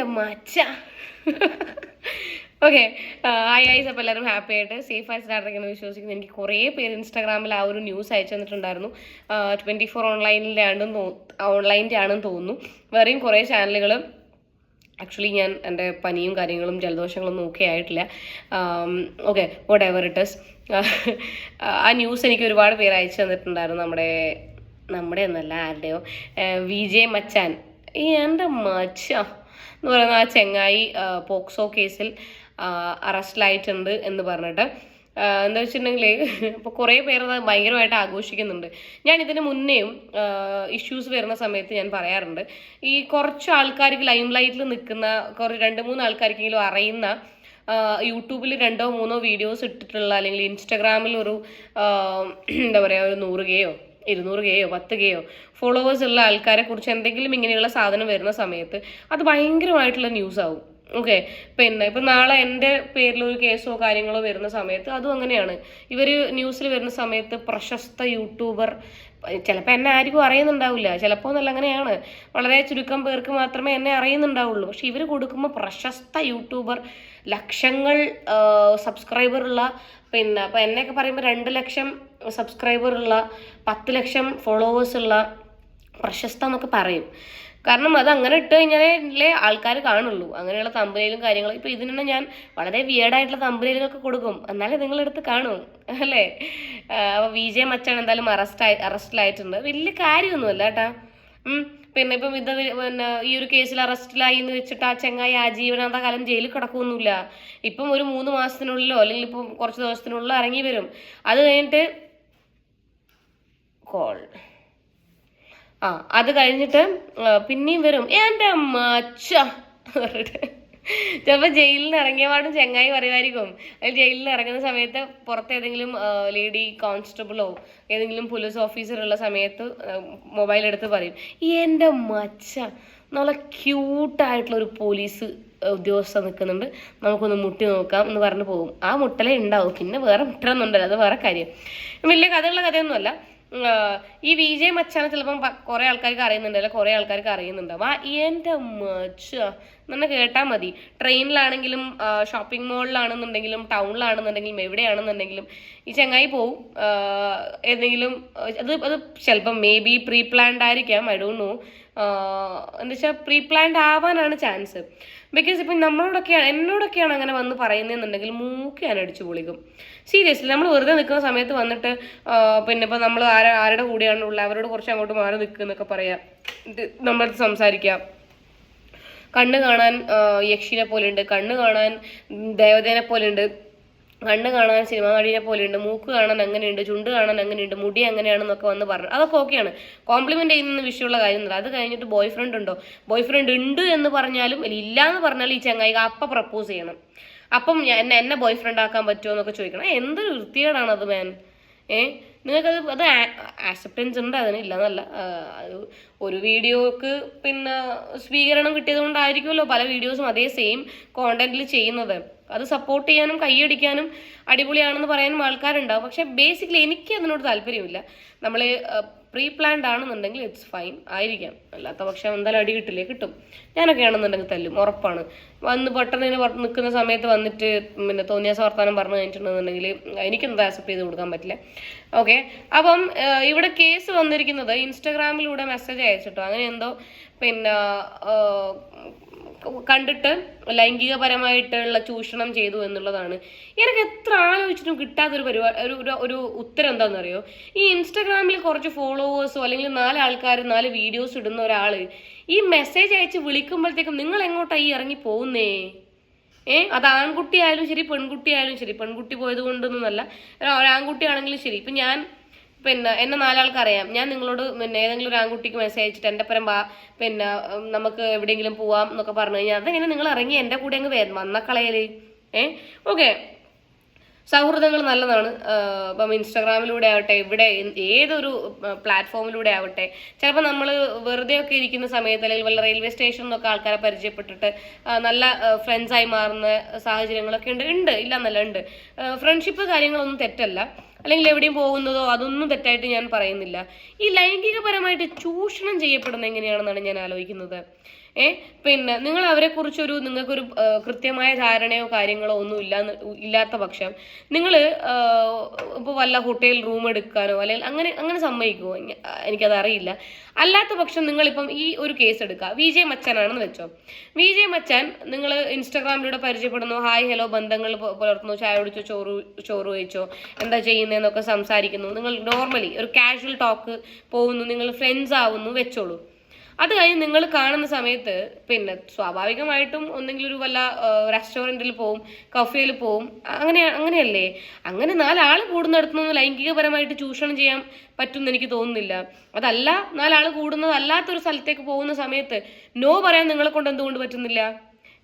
എന്റെ മച്ച. Okay hi ice അപ്പോൾ എല്ലാവരും ഹാപ്പി ആയിട്ട് സേഫ് ആയിട്ട് സ്റ്റാർട്ടിങ്ങനെ വിശ്വസിക്കുന്നു. എനിക്ക് കുറേ പേര് ഇൻസ്റ്റാഗ്രാമിൽ ആ ഒരു ന്യൂസ് അയച്ചു തന്നിട്ടുണ്ടായിരുന്നു. ട്വന്റി ഫോർ ഓൺലൈനിന്റെ ആണെന്ന് ഓൺലൈന്റെ ആണെന്ന് തോന്നുന്നു. വേറെയും കുറേ ചാനലുകൾ ആക്ച്വലി ഞാൻ എന്റെ പനിയും കാര്യങ്ങളും ജലദോഷങ്ങളൊന്നും നോക്കി ആയിട്ടില്ല. Okay whatever it is ആ ന്യൂസ് എനിക്ക് ഒരുപാട് പേര് അയച്ചു തന്നിട്ടുണ്ടായിരുന്നു നമ്മുടെ നമ്മുടെ ഒന്നല്ല ആരുടെയോ. വി ജെ മച്ചാൻ. എന്റെ മച്ച. എന്ന് പറയുന്ന ആ ചെങ്ങായി പോക്സോ കേസിൽ അറസ്റ്റിലായിട്ടുണ്ട് എന്ന് പറഞ്ഞിട്ട്. എന്താ വെച്ചിട്ടുണ്ടെങ്കിൽ ഇപ്പോൾ കുറേ പേര് അത് ഭയങ്കരമായിട്ട് ആഘോഷിക്കുന്നുണ്ട്. ഞാൻ ഇതിന് മുന്നേയും ഇഷ്യൂസ് വരുന്ന സമയത്ത് ഞാൻ പറയാറുണ്ട്. ഈ കുറച്ച് ആൾക്കാർക്ക് ലൈം ലൈറ്റിൽ നിൽക്കുന്ന കുറേ രണ്ട് മൂന്ന് ആൾക്കാർക്കെങ്കിലും അറിയുന്ന യൂട്യൂബിൽ രണ്ടോ മൂന്നോ വീഡിയോസ് ഇട്ടിട്ടുള്ള അല്ലെങ്കിൽ ഇൻസ്റ്റഗ്രാമിൽ ഒരു എന്താ പറയുക ഒരു നൂറുകയോ കെയോ ഇരുന്നൂറ് കെയോ പത്ത് കെയോ ഫോളോവേഴ്സ് ഉള്ള ആൾക്കാരെ കുറിച്ച് എന്തെങ്കിലും ഇങ്ങനെയുള്ള സാധനം വരുന്ന സമയത്ത് അത് ഭയങ്കരമായിട്ടുള്ള ന്യൂസ് ആവും. ഓക്കെ പിന്നെ ഇപ്പം നാളെ എന്റെ പേരിൽ ഒരു കേസോ കാര്യങ്ങളോ വരുന്ന സമയത്ത് അതും അങ്ങനെയാണ്. ഇവർ ന്യൂസിൽ വരുന്ന സമയത്ത് പ്രശസ്ത യൂട്യൂബർ ചിലപ്പോൾ എന്നെ ആർക്കും അറിയുന്നുണ്ടാവില്ല. ചിലപ്പോൾ എന്നല്ല അങ്ങനെയാണ്. വളരെ ചുരുക്കം പേർക്ക് മാത്രമേ എന്നെ അറിയുന്നുണ്ടാവുള്ളൂ. പക്ഷെ ഇവർ കൊടുക്കുമ്പോൾ പ്രശസ്ത യൂട്യൂബർ ലക്ഷങ്ങൾ സബ്സ്ക്രൈബർ ഉള്ള പിന്നെ അപ്പോൾ എന്നെയൊക്കെ പറയുമ്പോൾ രണ്ട് ലക്ഷം സബ്സ്ക്രൈബർ ഉള്ള പത്ത് ലക്ഷം ഫോളോവേഴ്സ് ഉള്ള പ്രശസ്ത എന്നൊക്കെ പറയും. കാരണം അത് അങ്ങനെ ഇട്ട് കഴിഞ്ഞാലേ ആൾക്കാർ കാണുള്ളൂ. അങ്ങനെയുള്ള തമ്പനയിലും കാര്യങ്ങളും. ഇപ്പൊ ഇതിനെ ഞാൻ വളരെ വിയേഡായിട്ടുള്ള തമ്പനയിലൊക്കെ കൊടുക്കും. എന്നാലേ നിങ്ങളെടുത്ത് കാണും. അല്ലേ? അപ്പോൾ വി ജെ മച്ചാൻ എന്തായാലും അറസ്റ്റ് ആയി അറസ്റ്റിലായിട്ടുണ്ട് വലിയ കാര്യമൊന്നുമല്ല കേട്ടാ. പിന്നെ ഇപ്പം ഇത് പിന്നെ ഈ ഒരു കേസിൽ അറസ്റ്റിലായി എന്ന് വെച്ചിട്ട് ആ ചെങ്ങായി ആജീവനാന്ത കാലം ജയിലിൽ കിടക്കുമൊന്നുമില്ല ഇപ്പം ഒരു മൂന്ന് മാസത്തിനുള്ളിലോ അല്ലെങ്കിൽ ഇപ്പം കുറച്ച് ദിവസത്തിനുള്ളിലോ ഇറങ്ങി വരും. അത് കഴിഞ്ഞിട്ട് കോൾ ആ അത് കഴിഞ്ഞിട്ട് പിന്നെയും വരും. എന്റെ മച്ച പറഞ്ഞിട്ട്. ചിലപ്പോൾ ജയിലിൽ നിന്ന് ഇറങ്ങിയ പാടും ചെങ്ങായി പറയുമായിരിക്കും. അതിൽ ജയിലിൽ നിന്ന് ഇറങ്ങുന്ന സമയത്ത് പുറത്ത് ഏതെങ്കിലും ലേഡി കോൺസ്റ്റബിളോ ഏതെങ്കിലും പോലീസ് ഓഫീസർ ഉള്ള സമയത്ത് മൊബൈൽ എടുത്ത് പറയും എന്റെ മച്ച നല്ല ക്യൂട്ടായിട്ടുള്ള ഒരു പോലീസ് ഉദ്യോഗസ്ഥ നിൽക്കുന്നുണ്ട് നമുക്കൊന്ന് മുട്ടി നോക്കാം എന്ന് പറഞ്ഞ് പോകും. ആ മുട്ടലേ ഉണ്ടാവും. പിന്നെ വേറെ മുട്ടലൊന്നുണ്ടല്ലോ അത് വേറെ കാര്യം. വലിയ കഥയുള്ള കഥയൊന്നുമല്ല. ഈ വി ജെ മച്ചാനെ ചിലപ്പം കുറേ ആൾക്കാർക്ക് അറിയുന്നുണ്ട് അല്ലെ കുറേ ആൾക്കാർക്ക് അറിയുന്നുണ്ടാവും. ആ എന്റെ മച്ച എന്നെ കേട്ടാൽ മതി. ട്രെയിനിലാണെങ്കിലും ഷോപ്പിംഗ് മോളിലാണെന്നുണ്ടെങ്കിലും ടൗണിലാണെന്നുണ്ടെങ്കിലും എവിടെയാണെന്നുണ്ടെങ്കിലും ഈ ചങ്ങായി പോവും. ഏതെങ്കിലും അത് അത് ചിലപ്പം മേ ബി പ്രീ പ്ലാൻഡ് ആയിരിക്കാം ഐ ഡോണ്ട് നോ എന്താ വെച്ചാൽ പ്രീ പ്ലാൻഡ് ആവാനാണ് ചാൻസ് ബിക്കോസ് ഇപ്പം നമ്മളോടൊക്കെയാണ് എന്നോടൊക്കെയാണ് അങ്ങനെ വന്ന് പറയുന്നതെന്നുണ്ടെങ്കിൽ മൂക്ക് അടിച്ചു പൊളിക്കും. സീരിയസ്ലി നമ്മൾ വെറുതെ നിൽക്കുന്ന സമയത്ത് വന്നിട്ട് പിന്നെ ഇപ്പം നമ്മൾ ആരാ ആരുടെ കൂടെയാണുള്ളത് അവരോട് കുറച്ച് അങ്ങോട്ട് മാറി നിൽക്കുക എന്നൊക്കെ പറയാം. ഇത് നമ്മളടുത്ത് സംസാരിക്കാം. കണ്ണ് കാണാൻ യക്ഷിനെ പോലെയുണ്ട്. കണ്ണ് കാണാൻ ദേവതേനെ പോലെയുണ്ട്. കണ്ണ് കാണാൻ സിനിമാ നടിനെ പോലെയുണ്ട്. മൂക്ക് കാണാൻ അങ്ങനെയുണ്ട്. ചുണ്ട് കാണാൻ അങ്ങനെയുണ്ട്. മുടി അങ്ങനെയാണെന്നൊക്കെ വന്ന് പറഞ്ഞു അതൊക്കെ ഓക്കെയാണ്. കോംപ്ലിമെന്റ് ചെയ്യുന്ന വിഷയമുള്ള കാര്യമൊന്നുമില്ല. അത് കഴിഞ്ഞിട്ട് ബോയ് ഫ്രണ്ട് ഉണ്ടോ? ബോയ് ഫ്രണ്ട് ഉണ്ട് എന്ന് പറഞ്ഞാലും ഇല്ല എന്ന് പറഞ്ഞാലും ഈ ചങ്ങായി അപ്പം പ്രപ്പോസ് ചെയ്യണം. അപ്പം എന്നെ എന്നെ ബോയ് ഫ്രണ്ട് ആക്കാൻ പറ്റുമോ എന്നൊക്കെ ചോദിക്കണം. എന്തൊരു വൃത്തികേടാണ് അത് മാൻ. ഏ? നിങ്ങൾക്കത് അത് ആക്സെപ്റ്റൻസ് ഉണ്ട് അതിനില്ല എന്നല്ല അത് ഒരു വീഡിയോക്ക് പിന്നെ സ്വീകരണം കിട്ടിയത് കൊണ്ടായിരിക്കുമല്ലോ പല വീഡിയോസും അതേ സെയിം കോണ്ടന്റിൽ ചെയ്യുന്നത്. അത് സപ്പോർട്ട് ചെയ്യാനും കൈയടിക്കാനും അടിപൊളിയാണെന്ന് പറയാനും ആൾക്കാരുണ്ടാവും. പക്ഷെ ബേസിക്കലി എനിക്ക് അതിനോട് താല്പര്യമില്ല നമ്മൾ പ്രീ പ്ലാൻഡ് ആണെന്നുണ്ടെങ്കിൽ ഇറ്റ്സ് ഫൈൻ ആയിരിക്കാം. അല്ലാത്ത പക്ഷം എന്തായാലും അടി കിട്ടില്ലേ കിട്ടും. ഞാനൊക്കെ ആണെന്നുണ്ടെങ്കിൽ തല്ലും ഉറപ്പാണ്. വന്ന് പെട്ടെന്ന് നിൽക്കുന്ന സമയത്ത് വന്നിട്ട് പിന്നെ തോന്നിയാസ വർത്താനം പറഞ്ഞു കഴിഞ്ഞിട്ടുണ്ടെന്നുണ്ടെങ്കിൽ എനിക്കൊന്നും ആക്സെപ്റ്റ് ചെയ്ത് കൊടുക്കാൻ പറ്റില്ല. ഓക്കെ അപ്പം ഇവിടെ കേസ് വന്നിരിക്കുന്നത് ഇൻസ്റ്റഗ്രാമിലൂടെ മെസ്സേജ് അയച്ചിട്ടോ? അങ്ങനെ എന്തോ പിന്നെ കണ്ടിട്ട് ലൈംഗികപരമായിട്ടുള്ള ചൂഷണം ചെയ്തു എന്നുള്ളതാണ്. എനിക്ക് എത്ര ആലോചിച്ചിട്ടും കിട്ടാത്തൊരു പരിപാടി ഒരു ഒരു ഉത്തരം എന്താണെന്ന് അറിയോ ഈ ഇൻസ്റ്റാഗ്രാമിൽ കുറച്ച് ഫോളോവേഴ്സോ അല്ലെങ്കിൽ നാല് ആൾക്കാർ നാല് വീഡിയോസ് ഇടുന്ന ഒരാൾ ഈ മെസ്സേജ് അയച്ച് വിളിക്കുമ്പോഴത്തേക്കും നിങ്ങൾ എങ്ങോട്ടാണ് ഈ ഇറങ്ങി പോകുന്നേ? ഏ? അത് ആൺകുട്ടി ആയാലും ശരി പെൺകുട്ടിയായാലും ശരി. പെൺകുട്ടി പോയത് കൊണ്ടൊന്നുമല്ല ഒരു ആൺകുട്ടി ആണെങ്കിലും ശരി. ഇപ്പം ഞാൻ പിന്നെ എന്നെ നാലാൾക്കറിയാം. ഞാൻ നിങ്ങളോട് പിന്നെ ഏതെങ്കിലും ഒരു ആൺകുട്ടിക്ക് മെസ്സേജ് അയച്ചിട്ട് എന്റെ പരം വാ പിന്നെ നമുക്ക് എവിടെയെങ്കിലും പോവാം എന്നൊക്കെ പറഞ്ഞു കഴിഞ്ഞാൽ അതെങ്ങനെ നിങ്ങൾ ഇറങ്ങി എന്റെ കൂടെ അങ്ങ് വേ വന്നക്കളയൽ? ഏ? ഓക്കെ. സൗഹൃദങ്ങൾ നല്ലതാണ്. ഇപ്പം ഇൻസ്റ്റാഗ്രാമിലൂടെ ആവട്ടെ ഇവിടെ ഏതൊരു പ്ലാറ്റ്ഫോമിലൂടെ ആവട്ടെ ചിലപ്പോൾ നമ്മൾ വെറുതെ ഒക്കെ ഇരിക്കുന്ന സമയത്ത് അല്ലെങ്കിൽ വല്ല റെയിൽവേ സ്റ്റേഷനിൽ നിന്നൊക്കെ ആൾക്കാരെ പരിചയപ്പെട്ടിട്ട് നല്ല ഫ്രണ്ട്സായി മാറുന്ന സാഹചര്യങ്ങളൊക്കെ ഉണ്ട്. ഉണ്ട് ഇല്ല എന്നല്ല ഉണ്ട്. ഫ്രണ്ട്ഷിപ്പ് കാര്യങ്ങളൊന്നും തെറ്റല്ല. അല്ലെങ്കിൽ എവിടെയും പോകുന്നതോ അതൊന്നും തെറ്റായിട്ട് ഞാൻ പറയുന്നില്ല. ഈ ലൈംഗികപരമായിട്ട് ചൂഷണം ചെയ്യപ്പെടുന്നത് എങ്ങനെയാണെന്നാണ് ഞാൻ ആലോചിക്കുന്നത്. ഏ? പിന്നെ നിങ്ങൾ അവരെ കുറിച്ചൊരു നിങ്ങൾക്കൊരു കൃത്യമായ ധാരണയോ കാര്യങ്ങളോ ഒന്നും ഇല്ലാന്ന് ഇല്ലാത്ത പക്ഷം നിങ്ങൾ ഇപ്പോൾ വല്ല ഹോട്ടൽ റൂം എടുക്കാനോ അല്ലെങ്കിൽ അങ്ങനെ അങ്ങനെ സമ്മതിക്കുമോ എനിക്കത് അറിയില്ല അല്ലാത്ത പക്ഷം നിങ്ങളിപ്പം ഈ ഒരു കേസ് എടുക്കുക വി ജെ മച്ചാനാണെന്ന് വെച്ചോ. വി ജെ മച്ചാൻ നിങ്ങൾ ഇൻസ്റ്റാഗ്രാമിലൂടെ പരിചയപ്പെടുന്നു. ഹായ് ഹലോ ബന്ധങ്ങൾ പുലർത്തുന്നു. ചായ കുടിച്ചോ ചോറ് ചോറ് കഴിച്ചോ? എന്താ ചെയ്യുന്നതെന്നൊക്കെ സംസാരിക്കുന്നു. നിങ്ങൾ നോർമലി ഒരു കാഷ്വൽ ടോക്ക് പോകുന്നു. നിങ്ങൾ ഫ്രണ്ട്സ് ആവുന്നു. വെച്ചോളൂ. അത് കഴിഞ്ഞ് നിങ്ങൾ കാണുന്ന സമയത്ത് പിന്നെ സ്വാഭാവികമായിട്ടും ഒന്നെങ്കിലും ഒരു വല്ല റെസ്റ്റോറന്റിൽ പോവും കഫേയിൽ പോവും അങ്ങനെ അങ്ങനെയല്ലേ? അങ്ങനെ നാലാൾ കൂടുന്നിടത്തുനിന്ന് ലൈംഗികപരമായിട്ട് ചൂഷണം ചെയ്യാൻ പറ്റുമെന്ന് എനിക്ക് തോന്നുന്നില്ല. അതല്ല നാലാൾ കൂടുന്നതല്ലാത്തൊരു സ്ഥലത്തേക്ക് പോകുന്ന സമയത്ത് നോ പറയാൻ നിങ്ങളെ കൊണ്ട് എന്തുകൊണ്ട് പറ്റുന്നില്ല?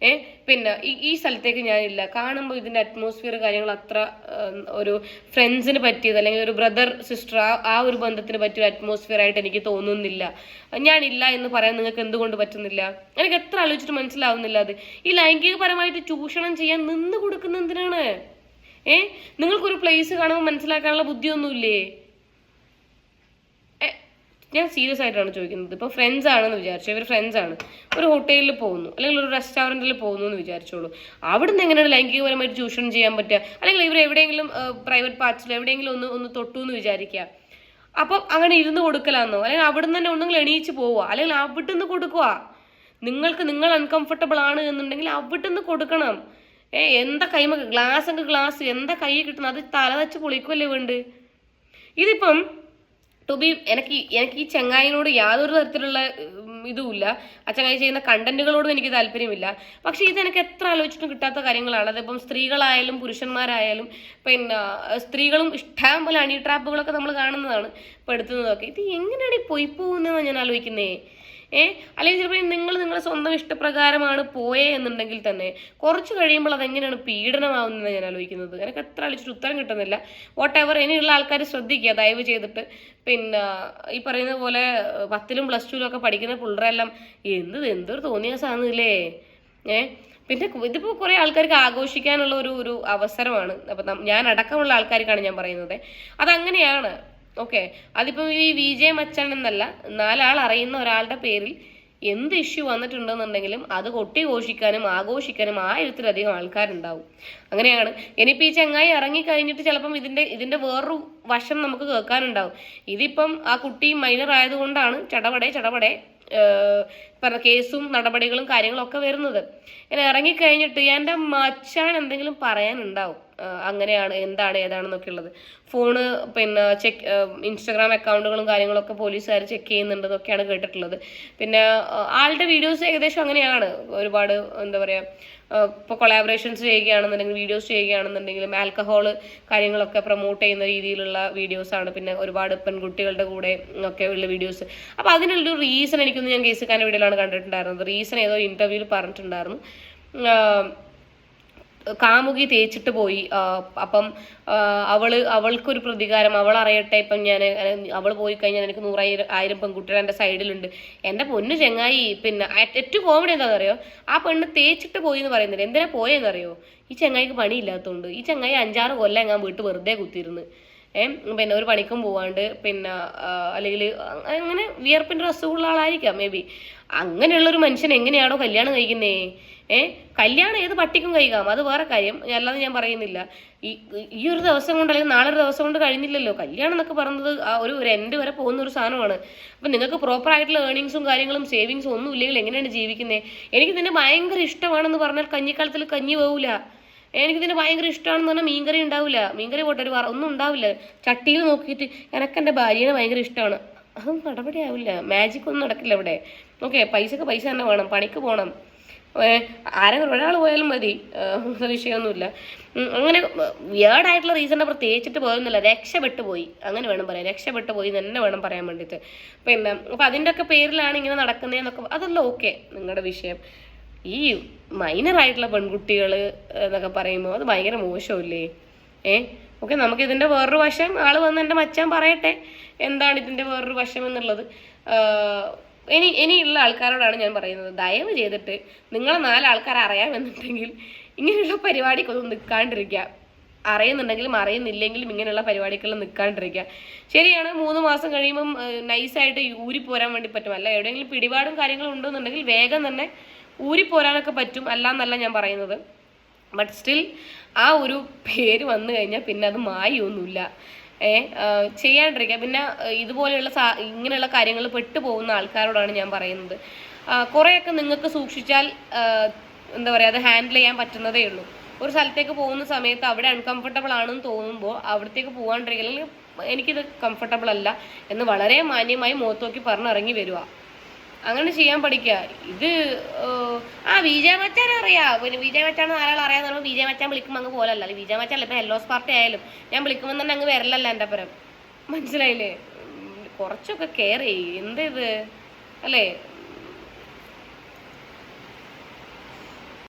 ഏ പിന്നെ ഈ ഈ സ്ഥലത്തേക്ക് ഞാനില്ല. കാണുമ്പോൾ ഇതിന്റെ അറ്റ്മോസ്ഫിയർ കാര്യങ്ങൾ അത്ര ഒരു ഫ്രണ്ട്സിന് പറ്റിയത് അല്ലെങ്കിൽ ഒരു ബ്രദർ സിസ്റ്റർ ആ ആ ഒരു ബന്ധത്തിന് പറ്റിയ ഒരു അറ്റ്മോസ്ഫിയർ ആയിട്ട് എനിക്ക് തോന്നുന്നില്ല. ഞാനില്ല എന്ന് പറയാൻ നിങ്ങൾക്ക് എന്തുകൊണ്ട് പറ്റുന്നില്ല? എനിക്ക് എത്ര ആലോചിച്ചിട്ട് മനസ്സിലാവുന്നില്ല അത്. ഈ ലൈംഗികപരമായിട്ട് ചൂഷണം ചെയ്യാൻ നിന്ന് കൊടുക്കുന്ന എന്തിനാണ്? ഏ നിങ്ങൾക്കൊരു പ്ലേസ് കാണുമ്പോൾ മനസ്സിലാക്കാനുള്ള ബുദ്ധിയൊന്നുമില്ലേ? ഞാൻ സീരിയസ് ആയിട്ടാണ് ചോദിക്കുന്നത്. ഇപ്പോൾ ഫ്രണ്ട്സ് ആണെന്ന് വിചാരിച്ചു. ഇവർ ഫ്രണ്ട്സ് ആണ്. ഒരു ഹോട്ടലിൽ പോകുന്നു. അല്ലെങ്കിൽ ഒരു റെസ്റ്റോറന്റിൽ പോകുന്നു എന്ന് വിചാരിച്ചോളൂ. അവിടുന്ന് എങ്ങനെയാണ് ലൈംഗികപരമായിട്ട് ചൂഷണം ചെയ്യാൻ പറ്റുക? അല്ലെങ്കിൽ ഇവർ എവിടെയെങ്കിലും പ്രൈവറ്റ് പാർട്സിൽ എവിടെയെങ്കിലും ഒന്ന് ഒന്ന് തൊട്ടു എന്ന് വിചാരിക്കുക. അപ്പം അങ്ങനെ ഇരുന്ന് കൊടുക്കലാന്നോ? അല്ലെങ്കിൽ അവിടുന്ന് തന്നെ ഒന്നെങ്കിൽ എണീച്ച് പോവുക. അല്ലെങ്കിൽ അവിടുന്ന് കൊടുക്കുക. നിങ്ങൾക്ക് നിങ്ങൾ അൺകംഫർട്ടബിൾ ആണ് എന്നുണ്ടെങ്കിൽ അവിടുന്ന് കൊടുക്കണം. ഏ എന്താ കൈമ ഗ്ലാസ് ഗ്ലാസ്? എന്താ കൈ കിട്ടുന്നത്? അത് തല വെച്ച് പൊളിക്കുമല്ലേ വേണ്ട ഇതിപ്പം ടു ബി എനിക്ക് എനിക്ക് ഈ ചങ്ങായിനോട് യാതൊരു തരത്തിലുള്ള ഇതുമില്ല. ആ ചങ്ങായി ചെയ്യുന്ന കണ്ടന്റുകളോടും എനിക്ക് താല്പര്യമില്ല. പക്ഷേ ഇത് എനിക്ക് എത്ര ആലോചിച്ചിട്ടും കിട്ടാത്ത കാര്യങ്ങളാണ്. അതിപ്പം സ്ത്രീകളായാലും പുരുഷന്മാരായാലും പിന്നെ സ്ത്രീകളും ഇഷ്ടം പോലെ അണി ട്രാപ്പുകളൊക്കെ നമ്മൾ കാണുന്നതാണ് പെടുത്തുന്നതൊക്കെ. ഇത് എങ്ങനെയാണ് ഈ പോയി പോകുന്നതെന്ന് ഞാൻ ആലോചിക്കുന്നേ? ഏ? അല്ലെങ്കിൽ ചിലപ്പോൾ നിങ്ങൾ നിങ്ങളുടെ സ്വന്തം ഇഷ്ടപ്രകാരമാണ് പോയേ എന്നുണ്ടെങ്കിൽ തന്നെ കുറച്ച് കഴിയുമ്പോൾ അതെങ്ങനെയാണ് പീഡനമാവുന്നത് ഞാൻ ആലോചിക്കുന്നത്. എനിക്ക് എത്ര അളിച്ചിട്ട് ഉത്തരം കിട്ടുന്നില്ല. വാട്ട് എവർ ഇനിയുള്ള ആൾക്കാർ ശ്രദ്ധിക്കുക. ദയവ് ചെയ്തിട്ട്. പിന്നെ ഈ പറയുന്ന പോലെ പത്തിലും പ്ലസ് ടുവിലും ഒക്കെ പഠിക്കുന്ന പിള്ളേരെല്ലാം എന്ത് എന്തൊരു തോന്നിയ സാധനമില്ലേ ഏ? പിന്നെ ഇതിപ്പോൾ കുറെ ആൾക്കാർക്ക് ആഘോഷിക്കാനുള്ള ഒരു ഒരു അവസരമാണ്. അപ്പം ഞാൻ അടക്കമുള്ള ആൾക്കാർക്കാണ് ഞാൻ പറയുന്നത്. അതങ്ങനെയാണ്. ഓക്കെ. അതിപ്പം ഈ വി ജെ മച്ചൻ എന്നല്ല നാലാൾ അറിയുന്ന ഒരാളുടെ പേരിൽ എന്ത് ഇഷ്യൂ വന്നിട്ടുണ്ടെന്നുണ്ടെങ്കിലും അത് കൊട്ടി ഘോഷിക്കാനും ആഘോഷിക്കാനും ആയിരത്തിലധികം ആൾക്കാരുണ്ടാവും. അങ്ങനെയാണ്. ഇനിയിപ്പോൾ ഈ ചങ്ങായി ഇറങ്ങി കഴിഞ്ഞിട്ട് ചിലപ്പം ഇതിന്റെ ഇതിന്റെ വേറൊരു വശം നമുക്ക് കേൾക്കാനുണ്ടാവും. ഇതിപ്പം ആ കുട്ടി മൈനർ ആയതുകൊണ്ടാണ് ചടപടെ ചടപടെ പറഞ്ഞ കേസും നടപടികളും കാര്യങ്ങളും ഒക്കെ വരുന്നത്. ഇങ്ങനെ ഇറങ്ങിക്കഴിഞ്ഞിട്ട് എന്റെ മച്ചാൻ എന്തെങ്കിലും പറയാനുണ്ടാവും. അങ്ങനെയാണ് എന്താണ് ഏതാണെന്നൊക്കെ ഉള്ളത്. ഫോണ് പിന്നെ ചെക്ക് ഇൻസ്റ്റഗ്രാം അക്കൗണ്ടുകളും കാര്യങ്ങളൊക്കെ പോലീസുകാർ ചെക്ക് ചെയ്യുന്നുണ്ടെന്നൊക്കെയാണ് കേട്ടിട്ടുള്ളത്. പിന്നെ ആളുടെ വീഡിയോസ് ഏകദേശം അങ്ങനെയാണ്. ഒരുപാട് എന്താ പറയുക ഇപ്പോൾ കൊളാബറേഷൻസ് ചെയ്യുകയാണെന്നുണ്ടെങ്കിൽ വീഡിയോസ് ചെയ്യുകയാണെന്നുണ്ടെങ്കിലും ആൽക്കഹോൾ കാര്യങ്ങളൊക്കെ പ്രൊമോട്ട് ചെയ്യുന്ന രീതിയിലുള്ള വീഡിയോസാണ് പിന്നെ ഒരുപാട് പെൺകുട്ടികളുടെ കൂടെ ഒക്കെ ഉള്ള വീഡിയോസ് അപ്പോൾ അതിനുള്ളൊരു റീസൺ എനിക്കൊന്ന് ഞാൻ കേസ് കേസുകാരന്റെ വീഡിയോയിലാണ് കണ്ടിട്ടുണ്ടായിരുന്നത്. റീസൺ ഏതോ ഇന്റർവ്യൂവിൽ പറഞ്ഞിട്ടുണ്ടായിരുന്നു. കാമുകി തേച്ചിട്ട് പോയി. അപ്പം അവൾ അവൾക്കൊരു പ്രതികാരം അവൾ അറിയട്ടെ ഇപ്പം ഞാൻ അവൾ പോയി കഴിഞ്ഞാൽ എനിക്ക് നൂറായിരം ആയിരം പെൺകുട്ടികൾ എന്റെ സൈഡിലുണ്ട്. എന്റെ പൊന്നു ചെങ്ങായി പിന്നെ ഏറ്റവും കോമഡി എന്താണെന്ന് അറിയോ ആ പെണ്ണ് തേച്ചിട്ട് പോയി എന്ന് പറയുന്നില്ല. എന്തിനാ പോയെന്ന് അറിയോ ഈ ചെങ്ങായിക്ക് പണിയില്ലാത്തതുകൊണ്ട് ഈ ചെങ്ങായി അഞ്ചാറ് കൊല്ലം ഞാൻ വീട്ടിൽ വെറുതെ കുത്തിയിരുന്ന്. പിന്നെ ഒരു പണിക്കും പോവാണ്ട് പിന്നെ അല്ലെങ്കിൽ അങ്ങനെ വിയർപ്പിന്റെ അസുഖമുള്ള ആളായിരിക്കാം മേ ബി അങ്ങനെയുള്ളൊരു മനുഷ്യൻ എങ്ങനെയാണോ കല്യാണം കഴിക്കുന്നേ? ഏ കല്യാണം ഏത് പട്ടിക്കും കഴിക്കാം അത് വേറെ കാര്യം. അല്ലാതെ ഞാൻ പറയുന്നില്ല. ഈ ഈ ഒരു ദിവസം കൊണ്ട് അല്ലെങ്കിൽ നാളെ ഒരു ദിവസം കൊണ്ട് കഴിഞ്ഞില്ലല്ലോ. കല്യാണം എന്നൊക്കെ പറയുന്നത് ആ ഒരു ഒരു എൻഡ് വരെ പോകുന്ന ഒരു സാധനമാണ്. അപ്പം നിങ്ങൾക്ക് പ്രോപ്പർ ആയിട്ടുള്ള ഏർണിങ്സും കാര്യങ്ങളും സേവിങ്സും ഒന്നും ഇല്ലെങ്കിൽ എങ്ങനെയാണ് ജീവിക്കുന്നത് എനിക്ക് നിന്നെ ഭയങ്കര ഇഷ്ടമാണെന്ന് പറഞ്ഞാൽ കഞ്ഞിക്കാലത്തിൽ കഞ്ഞി പോവില്ല എനിക്കിതിന് ഭയങ്കര ഇഷ്ടമാണെന്ന് പറഞ്ഞാൽ മീൻകറി ഉണ്ടാവില്ല മീൻകറി പോട്ടെ ഒരു ഒന്നും ഉണ്ടാവില്ല. ചട്ടിയിൽ നോക്കിയിട്ട് എനക്ക് എന്റെ ഭാര്യനെ ഭയങ്കര ഇഷ്ടമാണ്. അതൊന്നും നടപടിയാവില്ല. മാജിക് ഒന്നും നടക്കില്ല ഇവിടെ. ഓക്കെ പൈസക്ക് പൈസ തന്നെ വേണം. പണിക്ക് പോകണം ആരെങ്കിലും ഒരാൾ പോയാലും മതി. അത് വിഷയമൊന്നുമില്ല. അങ്ങനെ വിയേർഡായിട്ടുള്ള റീസൺ അവർ തേച്ചിട്ട് പോയൊന്നുമില്ല. രക്ഷപ്പെട്ടു പോയി. അങ്ങനെ വേണം പറയാം രക്ഷപ്പെട്ടു പോയി തന്നെ വേണം പറയാൻ വേണ്ടിയിട്ട്. പിന്നെ അപ്പം അതിന്റെ ഒക്കെ പേരിലാണ് ഇങ്ങനെ നടക്കുന്നതെന്നൊക്കെ അതല്ല ഓക്കെ നിങ്ങളുടെ വിഷയം. ഈ മൈനർ ആയിട്ടുള്ള പെൺകുട്ടികൾ എന്നൊക്കെ പറയുമ്പോൾ അത് ഭയങ്കര മോശമല്ലേ? ഏ? ഓക്കെ നമുക്ക് ഇതിന്റെ വേറൊരു വശം ആൾ വന്ന് എന്റെ മച്ചാൻ പറയട്ടെ എന്താണ് ഇതിന്റെ വേറൊരു വശം എന്നുള്ളത്. ഇനി ഇനിയുള്ള ആൾക്കാരോടാണ് ഞാൻ പറയുന്നത്. ദയവ് ചെയ്തിട്ട് നിങ്ങളെ നാല് ആൾക്കാർ അറിയാമെന്നുണ്ടെങ്കിൽ ഇങ്ങനെയുള്ള പരിപാടിക്കൊന്നും നിൽക്കാണ്ടിരിക്കുക. അറിയുന്നുണ്ടെങ്കിലും അറിയുന്നില്ലെങ്കിലും ഇങ്ങനെയുള്ള പരിപാടികളിൽ നിൽക്കാണ്ടിരിക്കുക. ശരിയാണ് മൂന്ന് മാസം കഴിയുമ്പം നൈസായിട്ട് ഊരി പോരാൻ വേണ്ടി പറ്റും. അല്ല എവിടെയെങ്കിലും പിടിപാടും കാര്യങ്ങളും ഉണ്ടെന്നുണ്ടെങ്കിൽ വേഗം തന്നെ ഊരിപ്പോരാനൊക്കെ പറ്റും അല്ല എന്നല്ല ഞാൻ പറയുന്നത്. ബട്ട് സ്റ്റിൽ ആ ഒരു പേര് വന്നു കഴിഞ്ഞാൽ പിന്നെ അത് മായൊന്നുമില്ല. ഏ ചെയ്യാണ്ടിരിക്കുക. പിന്നെ ഇതുപോലെയുള്ള സാ ഇങ്ങനെയുള്ള കാര്യങ്ങൾ പെട്ടു പോകുന്ന ആൾക്കാരോടാണ് ഞാൻ പറയുന്നത്. കുറേയൊക്കെ നിങ്ങൾക്ക് സൂക്ഷിച്ചാൽ എന്താ പറയുക അത് ഹാൻഡിൽ ചെയ്യാൻ പറ്റുന്നതേ ഉള്ളൂ. ഒരു സ്ഥലത്തേക്ക് പോകുന്ന സമയത്ത് അവിടെ അൺകംഫർട്ടബിൾ ആണെന്ന് തോന്നുമ്പോൾ അവിടത്തേക്ക് പോകാണ്ടിരിക്കുക. അല്ലെങ്കിൽ എനിക്കിത് കംഫർട്ടബിൾ അല്ല എന്ന് വളരെ മാന്യമായി മുഖത്ത് നോക്കി പറഞ്ഞിറങ്ങി വരിക അങ്ങനെ ചെയ്യാൻ പഠിക്കുക ഇത് ആ വിജയ മച്ചാൻ അറിയാം. വിജയ മച്ചാൻ ആരാൾ അറിയാന്ന് പറയുമ്പോൾ വിജയ മച്ചാൻ വിളിക്കുമ്പോൾ അങ്ങ് പോലല്ല വിജയ മച്ചാൻ ഇപ്പം എല്ലോസ് പാർട്ടി ആയാലും ഞാൻ വിളിക്കുമ്പോൾ തന്നെ അങ്ങ് വരലല്ല എന്റെ പരം മനസ്സിലായില്ലേ? കുറച്ചൊക്കെ കെയർ ചെയ്യും. എന്ത് ഇത്? അല്ലേ?